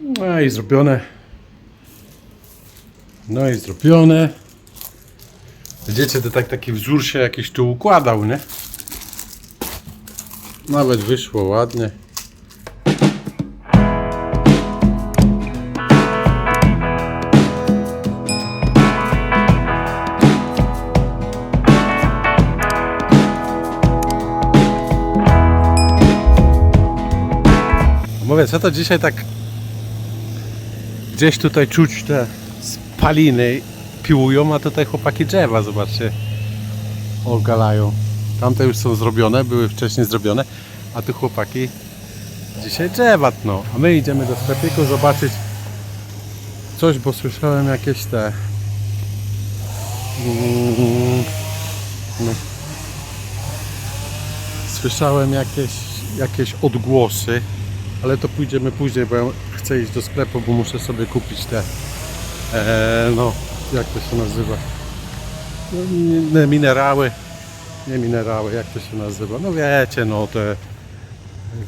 No i zrobione. No i zrobione. Widzicie, to tak taki wzór się jakiś tu układał, nie? Nawet wyszło ładnie. Mówię, co to dzisiaj tak gdzieś tutaj czuć te spaliny piłują, a tutaj chłopaki drzewa, zobaczcie, ogalają. Tamte już są zrobione, były wcześniej zrobione, a tu chłopaki dzisiaj drzewa tną. A my idziemy do sklepiku zobaczyć coś, bo słyszałem jakieś te no. słyszałem jakieś, jakieś odgłosy ale to pójdziemy później, bo ja chcę iść do sklepu, bo muszę sobie kupić te e, no, jak to się nazywa? No, minerały. Nie minerały, jak to się nazywa? No wiecie, no te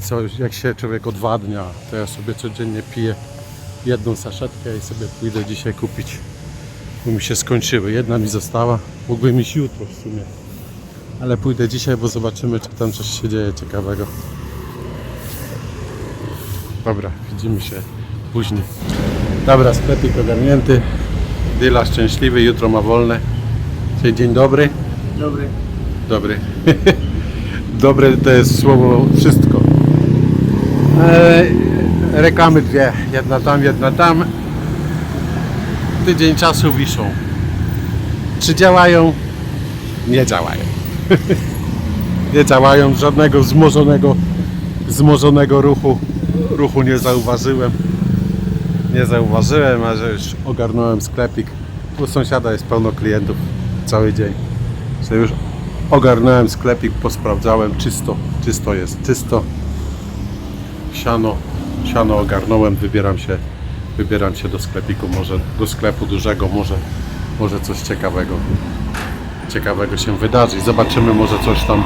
coś, jak się człowiek odwadnia to ja sobie codziennie piję jedną saszetkę i sobie pójdę dzisiaj kupić bo mi się skończyły, jedna mi została. Mógłbym iść jutro w sumie. Ale pójdę dzisiaj, bo zobaczymy czy tam coś się dzieje ciekawego. Dobra, widzimy się później. Dobra, sklepik ogarnięty. Dyla szczęśliwy, jutro ma wolne. Czyli dzień dobry. Dobry. Dobry. Dobre to jest słowo wszystko. E, reklamy dwie. Jedna tam, jedna tam. Tydzień czasu wiszą. Czy działają? Nie działają. nie działają. Żadnego wzmożonego, wzmożonego ruchu, ruchu nie zauważyłem. Nie zauważyłem, a że już ogarnąłem sklepik. U sąsiada jest pełno klientów cały dzień. Że już ogarnąłem sklepik, posprawdzałem, czysto, czysto jest, czysto. Siano, siano ogarnąłem, wybieram się, wybieram się do sklepiku, może do sklepu dużego, może, może coś ciekawego, ciekawego się wydarzy. Zobaczymy, może coś tam,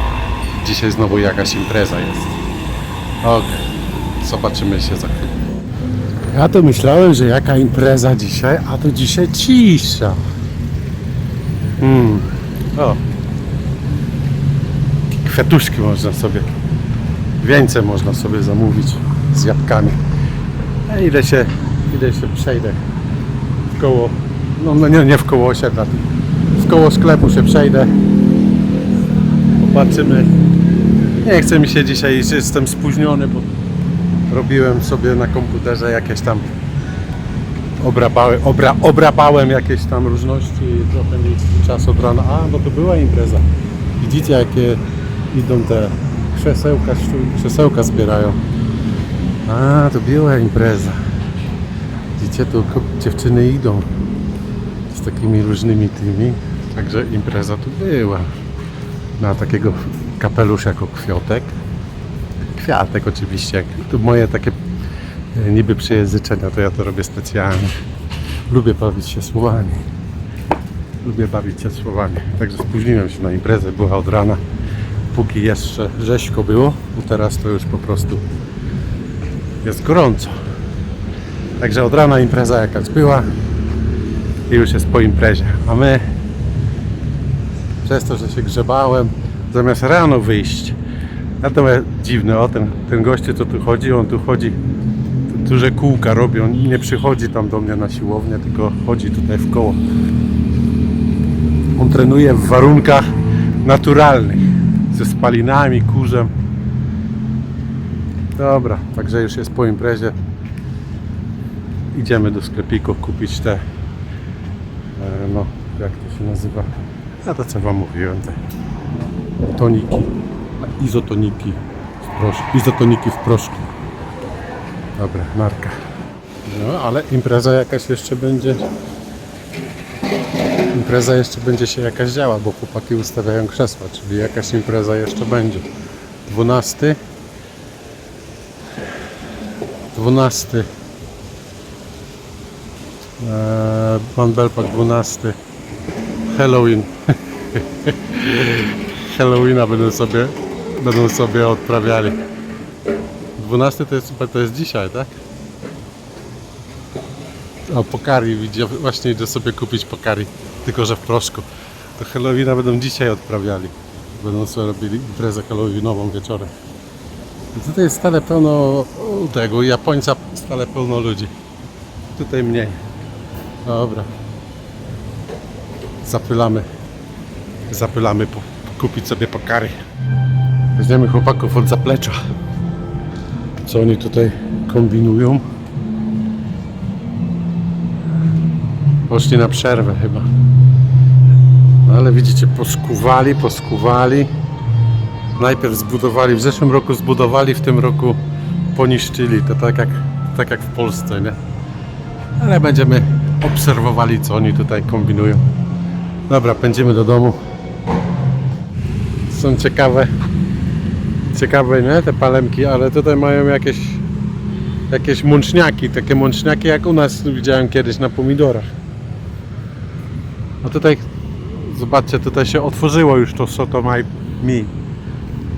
dzisiaj znowu jakaś impreza jest. Okej, zobaczymy się za chwilę. Ja to myślałem, że jaka impreza dzisiaj, a to dzisiaj cisza. Hmm. O, kwiatuszki można sobie, wieńce można sobie zamówić z jabłkami. A ile się, ile się przejdę w koło, no, no nie, nie w koło osiedla, w koło sklepu się przejdę. Popatrzymy. Nie chce mi się dzisiaj, jestem spóźniony, bo robiłem sobie na komputerze jakieś tam obrabałem, obra, obrabałem jakieś tam różności i trochę mi czas od rana. A, bo to była impreza. Widzicie jakie idą te krzesełka, krzesełka zbierają. A, to była impreza. Widzicie, tu dziewczyny idą z takimi różnymi tymi. Także impreza tu była. Na takiego kapelusz jako kwiatek. Kwiatek oczywiście. Tu moje takie e, niby przejęzyczenia, to ja to robię specjalnie. Lubię bawić się słowami. Lubię bawić się słowami. Także spóźniłem się na imprezę, była od rana. Póki jeszcze rzeźko było, teraz to już po prostu jest gorąco. Także od rana impreza jakaś była i już jest po imprezie. A my przez to, że się grzebałem, zamiast rano wyjść, ja to jest dziwne, o ten, ten gościu co tu chodzi, on tu chodzi duże kółka robi, on nie przychodzi tam do mnie na siłownię, tylko chodzi tutaj w koło. On trenuje w warunkach naturalnych, ze spalinami, kurzem. Dobra, także już jest po imprezie. Idziemy do sklepiku kupić te, e, no, jak to się nazywa? Ja to co wam mówiłem, te toniki, izotoniki w proszku, izotoniki w proszku. Dobra, marka. No, ale impreza jakaś jeszcze będzie. Impreza jeszcze będzie się jakaś działa, bo chłopaki ustawiają krzesła, czyli jakaś impreza jeszcze będzie. 12. 12. Eee, Pan Belpak 12. Halloween. Halloweena będą sobie, będą sobie odprawiali. 12 to jest, to jest dzisiaj, tak? O, pokari, widzę, właśnie idę sobie kupić pokari, tylko że w proszku. To Halloweena będą dzisiaj odprawiali. Będą sobie robili imprezę Halloweenową wieczorem. Tutaj jest stale pełno tego Japońca, stale pełno ludzi. Tutaj mniej. Dobra. Zapylamy. Zapylamy po, kupić sobie pokary. Weźmiemy chłopaków od zaplecza. Co oni tutaj kombinują? Poszli na przerwę chyba. No Ale widzicie, poskuwali, poskuwali. Najpierw zbudowali, w zeszłym roku zbudowali, w tym roku poniszczyli. To tak jak, tak jak w Polsce, nie? Ale będziemy obserwowali, co oni tutaj kombinują. Dobra, pędzimy do domu. Są ciekawe, ciekawe, nie? Te palemki, ale tutaj mają jakieś, jakieś mączniaki, takie mączniaki jak u nas widziałem kiedyś na pomidorach. A tutaj, zobaczcie, tutaj się otworzyło już to Sotomaj Mi.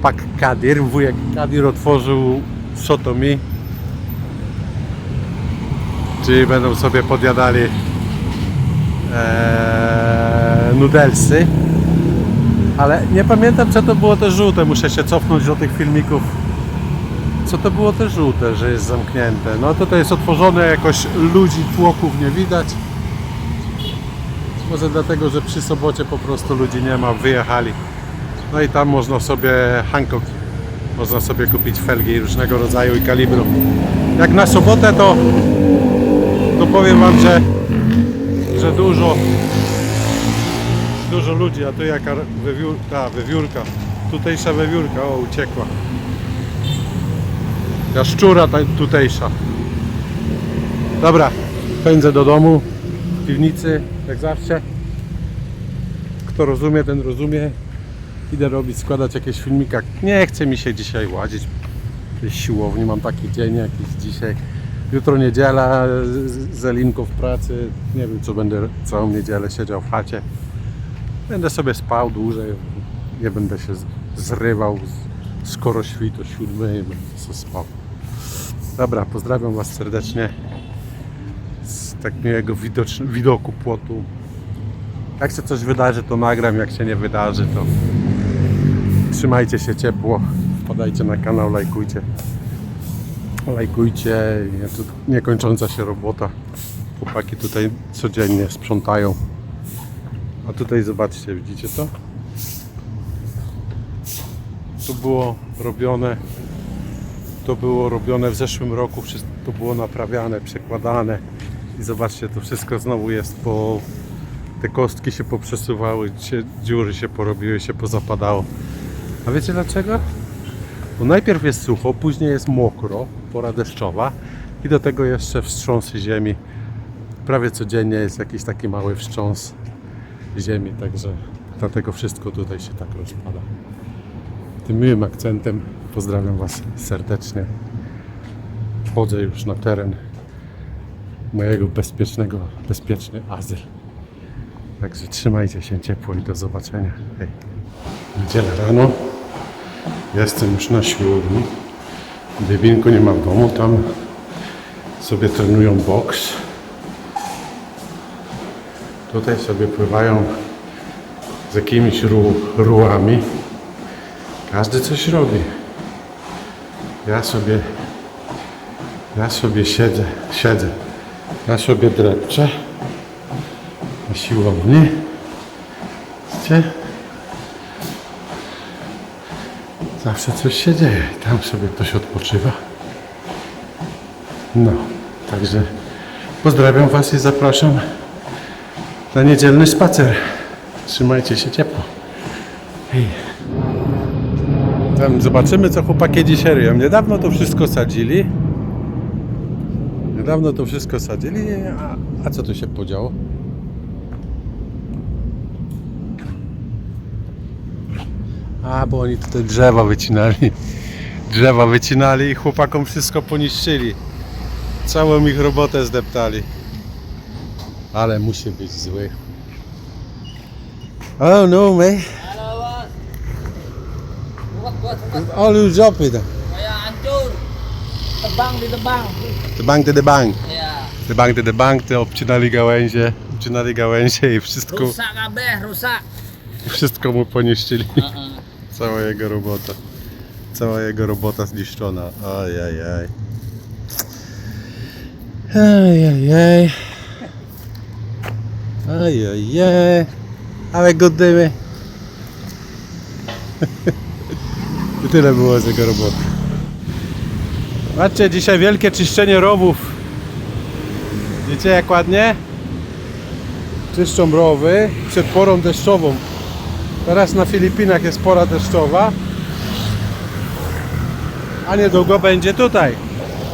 Pak Kadir, wujek Kadir otworzył Sotomi. Czyli będą sobie podjadali e, nudelsy. Ale nie pamiętam co to było te żółte, muszę się cofnąć do tych filmików. Co to było te żółte, że jest zamknięte? No tutaj jest otworzone, jakoś ludzi, tłoków nie widać. Może dlatego, że przy sobocie po prostu ludzi nie ma, wyjechali. No i tam można sobie Hancock, można sobie kupić felgi różnego rodzaju i kalibru. Jak na sobotę to, to powiem Wam, że, że dużo, dużo ludzi, a tu jaka wywiór, ta wywiórka, tutejsza wywiórka, o uciekła. Jaszczura ta, tutejsza. Dobra, pędzę do domu, w piwnicy, jak zawsze. Kto rozumie, ten rozumie. Idę robić, składać jakieś filmika. Nie chce mi się dzisiaj łazić. w siłowni, mam taki dzień jakiś dzisiaj. Jutro niedziela, z- z Elinką w pracy. Nie wiem, co będę całą niedzielę siedział w chacie. Będę sobie spał dłużej. Nie będę się zrywał. Skoro świt o siódmej, będę sobie spał. Dobra, pozdrawiam Was serdecznie z tak widocz- widoku płotu. Jak się coś wydarzy, to nagram. Jak się nie wydarzy, to trzymajcie się ciepło. Wpadajcie na kanał, lajkujcie. Lajkujcie. Niekończąca się robota. Chłopaki tutaj codziennie sprzątają. A tutaj zobaczcie, widzicie to? To było robione to było robione w zeszłym roku, to było naprawiane, przekładane i zobaczcie, to wszystko znowu jest po... te kostki się poprzesuwały, dziury się porobiły, się pozapadało. A wiecie dlaczego? Bo najpierw jest sucho, później jest mokro, pora deszczowa i do tego jeszcze wstrząsy ziemi. Prawie codziennie jest jakiś taki mały wstrząs ziemi, także dlatego wszystko tutaj się tak rozpada tym miłym akcentem pozdrawiam Was serdecznie. Wchodzę już na teren mojego bezpiecznego, bezpieczny azyl. Także trzymajcie się ciepło i do zobaczenia. Hej. Niedziela rano. Jestem już na siłowni. Dybinku nie ma w domu, tam sobie trenują boks. Tutaj sobie pływają z jakimiś ru. Każdy coś robi. Ja sobie, ja sobie siedzę, siedzę. Ja sobie drepczę na siłowni. Widzicie? Zawsze coś się dzieje. Tam sobie ktoś odpoczywa. No, także pozdrawiam Was i zapraszam na niedzielny spacer. Trzymajcie się ciepło. Hej. Tam zobaczymy, co chłopaki dzisiaj robią. Niedawno to wszystko sadzili. Niedawno to wszystko sadzili, a, a co tu się podziało? A, bo oni tutaj drzewa wycinali. Drzewa wycinali i chłopakom wszystko poniszczyli. Całą ich robotę zdeptali. Ale musi być zły. Oh no, mate. All you job it. Kaya hancur. Tebang di tebang. The bank to the bank. Ya. Debankty, debankty, obcinali gałęzie, obcinali gałęzie i wszystko, Rusak kabeh, rusak. wszystko mu poniszczyli. Heeh. Cała jego robota. Cała jego robota zniszczona. Ajajaj. Ajajaj. Ajajaj. Ale go dymy. I tyle było z jego roboty. Patrzcie, dzisiaj wielkie czyszczenie rowów. Wiecie jak ładnie? Czyszczą rowy przed porą deszczową. Teraz na Filipinach jest pora deszczowa. A niedługo będzie tutaj.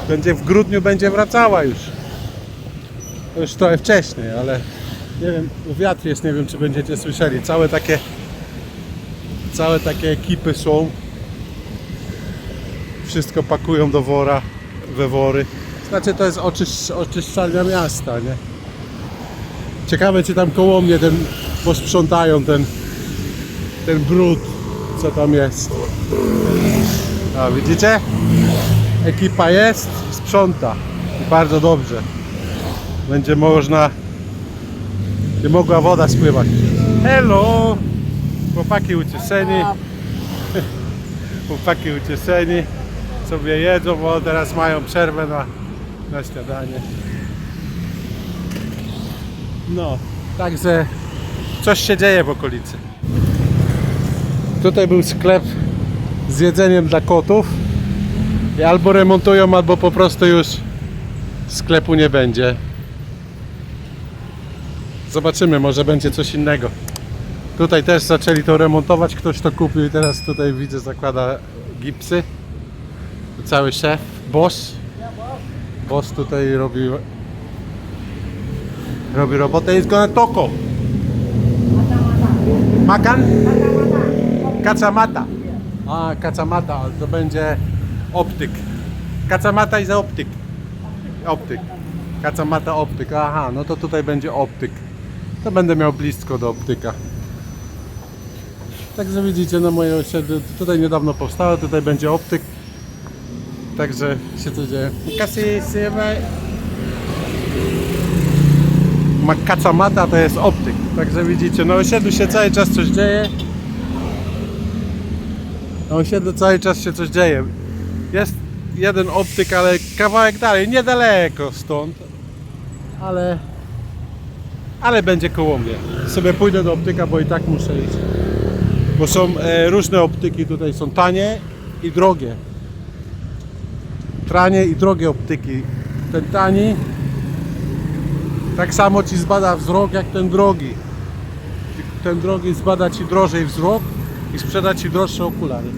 Będzie w grudniu będzie wracała już. To już trochę wcześniej, ale nie wiem, wiatr jest, nie wiem czy będziecie słyszeli. Całe takie całe takie ekipy są. Wszystko pakują do wora, we wory. Znaczy to jest oczysz, oczyszczalnia miasta, nie? Ciekawe czy tam koło mnie ten posprzątają ten ten brud, co tam jest. A widzicie? Ekipa jest, sprząta. Bardzo dobrze. Będzie można, nie mogła woda spływać. Hello! Chłopaki ucieszeni. Chłopaki ucieszeni. Sobie jedzą, bo teraz mają przerwę na, na śniadanie. No, także coś się dzieje w okolicy. Tutaj był sklep z jedzeniem dla kotów. I albo remontują, albo po prostu już sklepu nie będzie. Zobaczymy, może będzie coś innego. Tutaj też zaczęli to remontować, ktoś to kupił i teraz tutaj widzę zakłada gipsy. Cały szef, boss. Boss tutaj robi robi robotę. Jest gonna toko. Makan? Kacamata. A, kacamata, to będzie optyk. Kacamata i za optyk. Optyk. Kacamata optyk. Aha, no to tutaj będzie optyk. To będę miał blisko do optyka. Także widzicie, na moje osiedle tutaj niedawno powstało, tutaj będzie optyk. Także się to dzieje. Kasy, syjebaj. Ma kacamata to jest optyk. Także widzicie, na osiedlu się cały czas coś dzieje. Na osiedlu cały czas się coś dzieje. Jest jeden optyk, ale kawałek dalej, niedaleko stąd. Ale ale będzie koło mnie. Sobie pójdę do optyka, bo i tak muszę iść. Bo są e, różne optyki, tutaj są tanie i drogie. Tanie i drogie optyki. Ten tani tak samo ci zbada wzrok jak ten drogi. Ten drogi zbada ci drożej wzrok i sprzeda ci droższe okulary.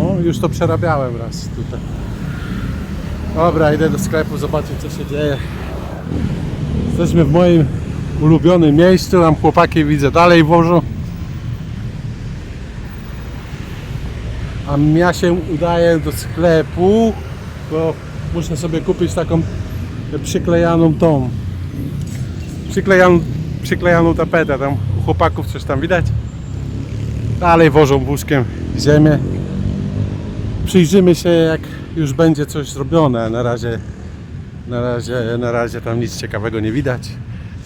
O, już to przerabiałem raz tutaj. Dobra, idę do sklepu zobaczyć co się dzieje. Jesteśmy w moim ulubionym miejscu, tam chłopaki widzę dalej wożą. A ja się udaję do sklepu, bo muszę sobie kupić taką przyklejaną tą przyklejaną, przyklejaną tapetę tam u chłopaków coś tam widać. Dalej wożą wózkiem ziemię. Przyjrzymy się jak już będzie coś zrobione. Na razie na razie, na razie tam nic ciekawego nie widać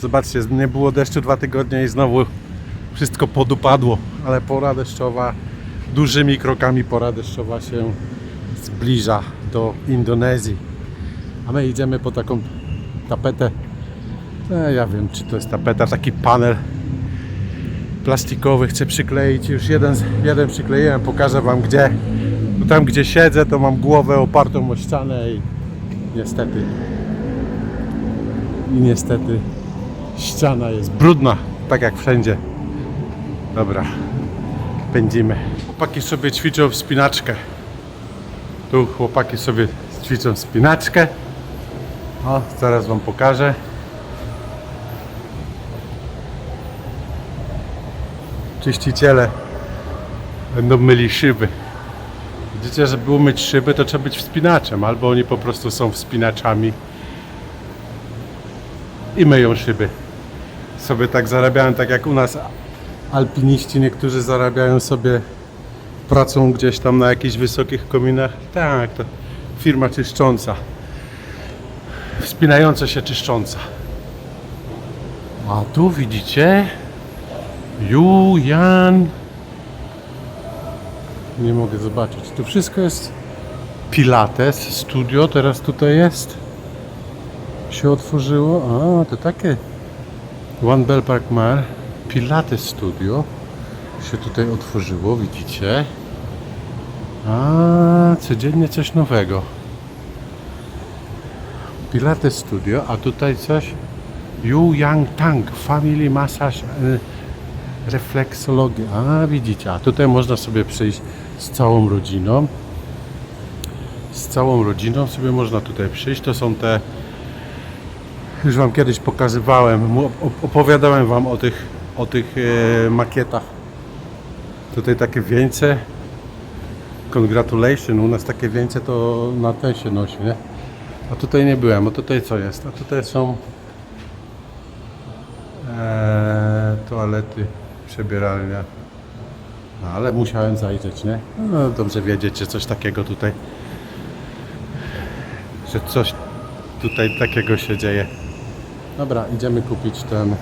zobaczcie, nie było deszczu dwa tygodnie i znowu wszystko podupadło ale pora deszczowa dużymi krokami pora deszczowa się zbliża do Indonezji a my idziemy po taką tapetę. E, ja wiem, czy to jest tapeta, taki panel plastikowy chcę przykleić. Już jeden, jeden przykleiłem, pokażę Wam gdzie. No tam gdzie siedzę, to mam głowę opartą o ścianę i niestety i niestety ściana jest brudna, tak jak wszędzie. Dobra, pędzimy. Chłopaki sobie ćwiczą wspinaczkę. Tu chłopaki sobie ćwiczą wspinaczkę. O, zaraz Wam pokażę. Czyściciele będą myli szyby. Widzicie, żeby umyć szyby, to trzeba być wspinaczem, albo oni po prostu są wspinaczami i myją szyby. Sobie tak zarabiają, tak jak u nas alpiniści niektórzy zarabiają sobie pracą gdzieś tam na jakichś wysokich kominach. Tak, to firma czyszcząca. wspinające się czyszcząca. A tu widzicie Julian. Nie mogę zobaczyć. Tu wszystko jest Pilates studio. Teraz tutaj jest. Się otworzyło. A, to takie. One Bell Park Mall. Pilates studio się tutaj otworzyło, widzicie? A, codziennie coś nowego. Pilates Studio, a tutaj coś Yu Yang Tang Family Massage y, Refleksologia. A, widzicie, a tutaj można sobie przyjść z całą rodziną. Z całą rodziną sobie można tutaj przyjść. To są te już Wam kiedyś pokazywałem, opowiadałem Wam o tych, o tych e, makietach. Tutaj takie wieńce. Congratulations, u nas takie wieńce to na ten się nosi, nie? A tutaj nie byłem, a tutaj co jest? A tutaj są e, toalety, przebieralnia. No, ale musiałem zajrzeć, nie? No dobrze wiedzieć, że coś takiego tutaj, że coś tutaj takiego się dzieje. Dobra, idziemy kupić ten,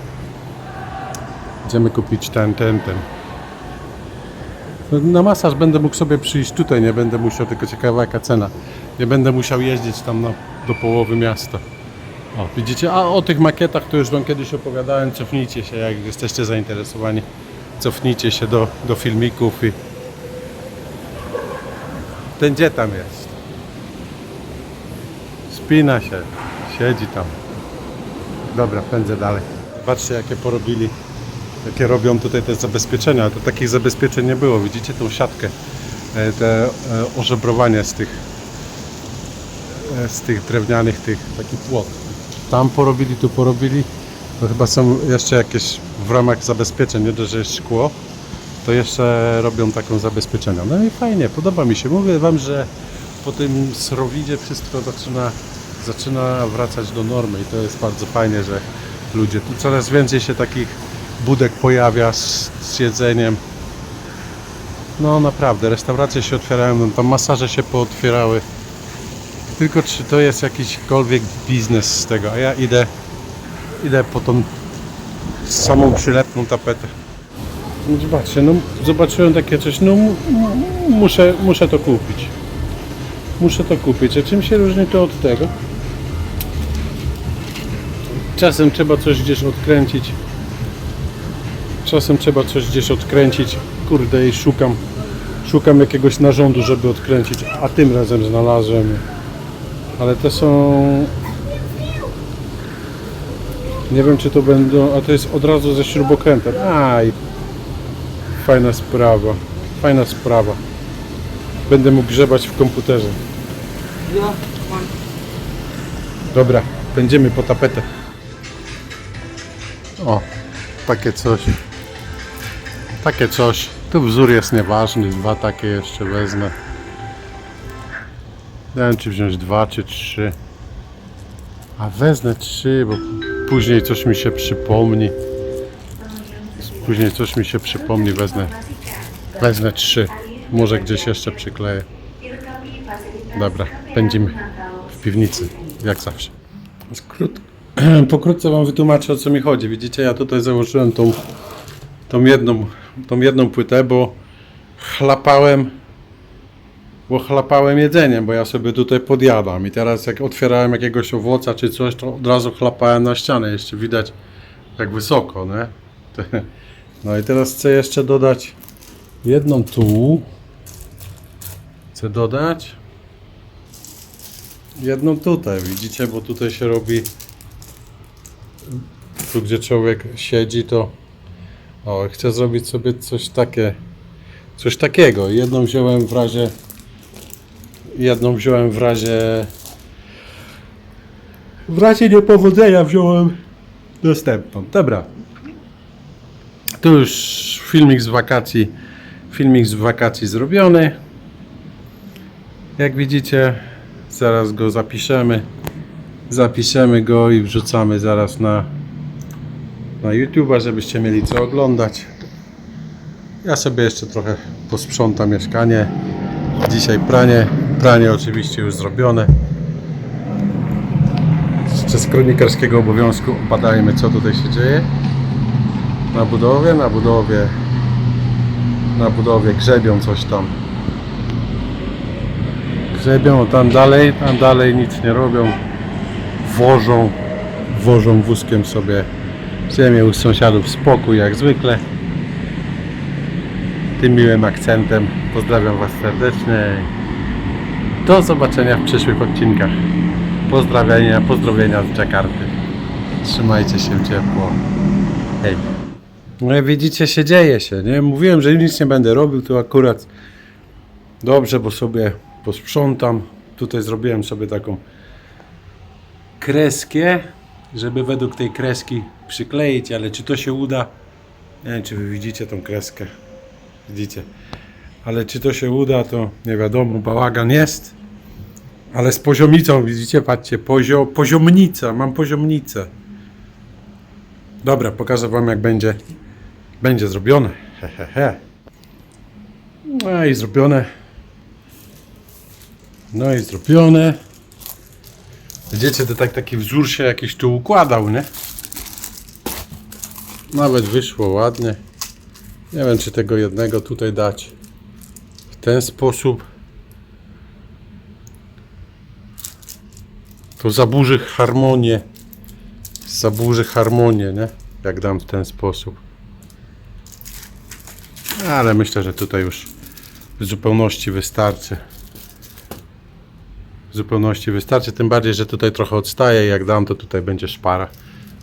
idziemy kupić ten, ten, ten. Na masaż będę mógł sobie przyjść tutaj, nie będę musiał, tylko ciekawa jaka cena. Nie będę musiał jeździć tam na, do połowy miasta. O, widzicie? A o tych makietach to już Wam kiedyś opowiadałem. Cofnijcie się, jak jesteście zainteresowani. Cofnijcie się do, do filmików i ten gdzie tam jest? Spina się, siedzi tam. Dobra, pędzę dalej. Zobaczcie jakie porobili jakie robią tutaj te zabezpieczenia. To takich zabezpieczeń nie było. Widzicie tą siatkę, e, te e, ożebrowanie z tych e, z tych drewnianych tych taki płot. Tam porobili, tu porobili. To chyba są jeszcze jakieś w ramach zabezpieczeń, nie dość, że jest szkło, to jeszcze robią taką zabezpieczenia. No i fajnie, podoba mi się. Mówię Wam, że po tym srowidzie wszystko zaczyna, zaczyna wracać do normy i to jest bardzo fajnie, że ludzie, tu coraz więcej się takich budek pojawia z, z jedzeniem. No naprawdę, restauracje się otwierają, tam masaże się pootwierały. Tylko czy to jest jakikolwiek biznes z tego, a ja idę, idę po tą samą przylepną tapetę. Zobaczcie, no zobaczyłem takie coś, no mu- mu- muszę, muszę to kupić. Muszę to kupić. A czym się różni to od tego? Czasem trzeba coś gdzieś odkręcić. Czasem trzeba coś gdzieś odkręcić. Kurde i szukam, szukam jakiegoś narządu, żeby odkręcić, a tym razem znalazłem. Ale to są... Nie wiem czy to będą, a to jest od razu ze śrubokrętem. Aj, fajna sprawa, fajna sprawa. Będę mógł grzebać w komputerze. Dobra, będziemy po tapetę. O, takie coś. Takie coś. Tu wzór jest nieważny, dwa takie jeszcze wezmę. Wiem czy wziąć dwa czy trzy. A wezmę trzy, bo później coś mi się przypomni. Później coś mi się przypomni, wezmę, wezmę trzy. Może gdzieś jeszcze przykleję. Dobra, pędzimy w piwnicy, jak zawsze. Skrót. Pokrótce Wam wytłumaczę o co mi chodzi. Widzicie, ja tutaj założyłem tą, tą, jedną, tą jedną płytę, bo chlapałem, bo chlapałem jedzeniem, bo ja sobie tutaj podjadam i teraz jak otwierałem jakiegoś owoca czy coś, to od razu chlapałem na ścianę. Jeszcze widać jak wysoko, nie? No i teraz chcę jeszcze dodać jedną tu. Chcę dodać jedną tutaj, widzicie, bo tutaj się robi tu gdzie człowiek siedzi to o, chcę zrobić sobie coś takie coś takiego, jedną wziąłem w razie jedną wziąłem w razie w razie niepowodzenia wziąłem następną, dobra. Tu już filmik z wakacji filmik z wakacji zrobiony. Jak widzicie zaraz go zapiszemy. Zapiszemy go i wrzucamy zaraz na na YouTube'a, żebyście mieli co oglądać. Ja sobie jeszcze trochę posprzątam mieszkanie. Dzisiaj pranie pranie oczywiście już zrobione. Kronikarskiego obowiązku badajmy co tutaj się dzieje. Na budowie, na budowie na budowie grzebią coś tam. Grzebią tam dalej, tam dalej nic nie robią. Wożą wożą wózkiem sobie ziemię u sąsiadów. Spokój jak zwykle. Tym miłym akcentem pozdrawiam Was serdecznie do zobaczenia w przyszłych odcinkach pozdrawienia, pozdrowienia z Jakarty trzymajcie się ciepło hej no jak widzicie się dzieje się, nie? Mówiłem, że nic nie będę robił, to akurat dobrze, bo sobie posprzątam. Tutaj zrobiłem sobie taką kreskę, żeby według tej kreski przykleić, ale czy to się uda? Nie wiem, czy wy widzicie tą kreskę. Widzicie. Ale czy to się uda, to nie wiadomo, bałagan jest. Ale z poziomicą, widzicie, patrzcie, pozio, poziomnica, mam poziomnicę. Dobra, pokażę wam jak będzie będzie zrobione. He, he, he. No i zrobione. No i zrobione. Widzicie, to tak taki wzór się jakiś tu układał, nie? Nawet wyszło ładnie. Nie wiem, czy tego jednego tutaj dać ten sposób. To zaburzy harmonię. Zaburzy harmonię, nie? Jak dam w ten sposób. Ale myślę, że tutaj już w zupełności wystarczy. W zupełności wystarczy, tym bardziej, że tutaj trochę odstaje. Jak dam, to tutaj będzie szpara.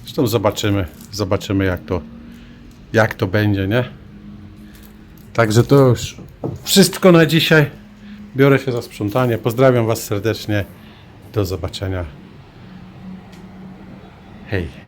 Zresztą zobaczymy, zobaczymy jak to, jak to będzie, nie? Także to już wszystko na dzisiaj. Biorę się za sprzątanie. Pozdrawiam Was serdecznie. Do zobaczenia. Hej.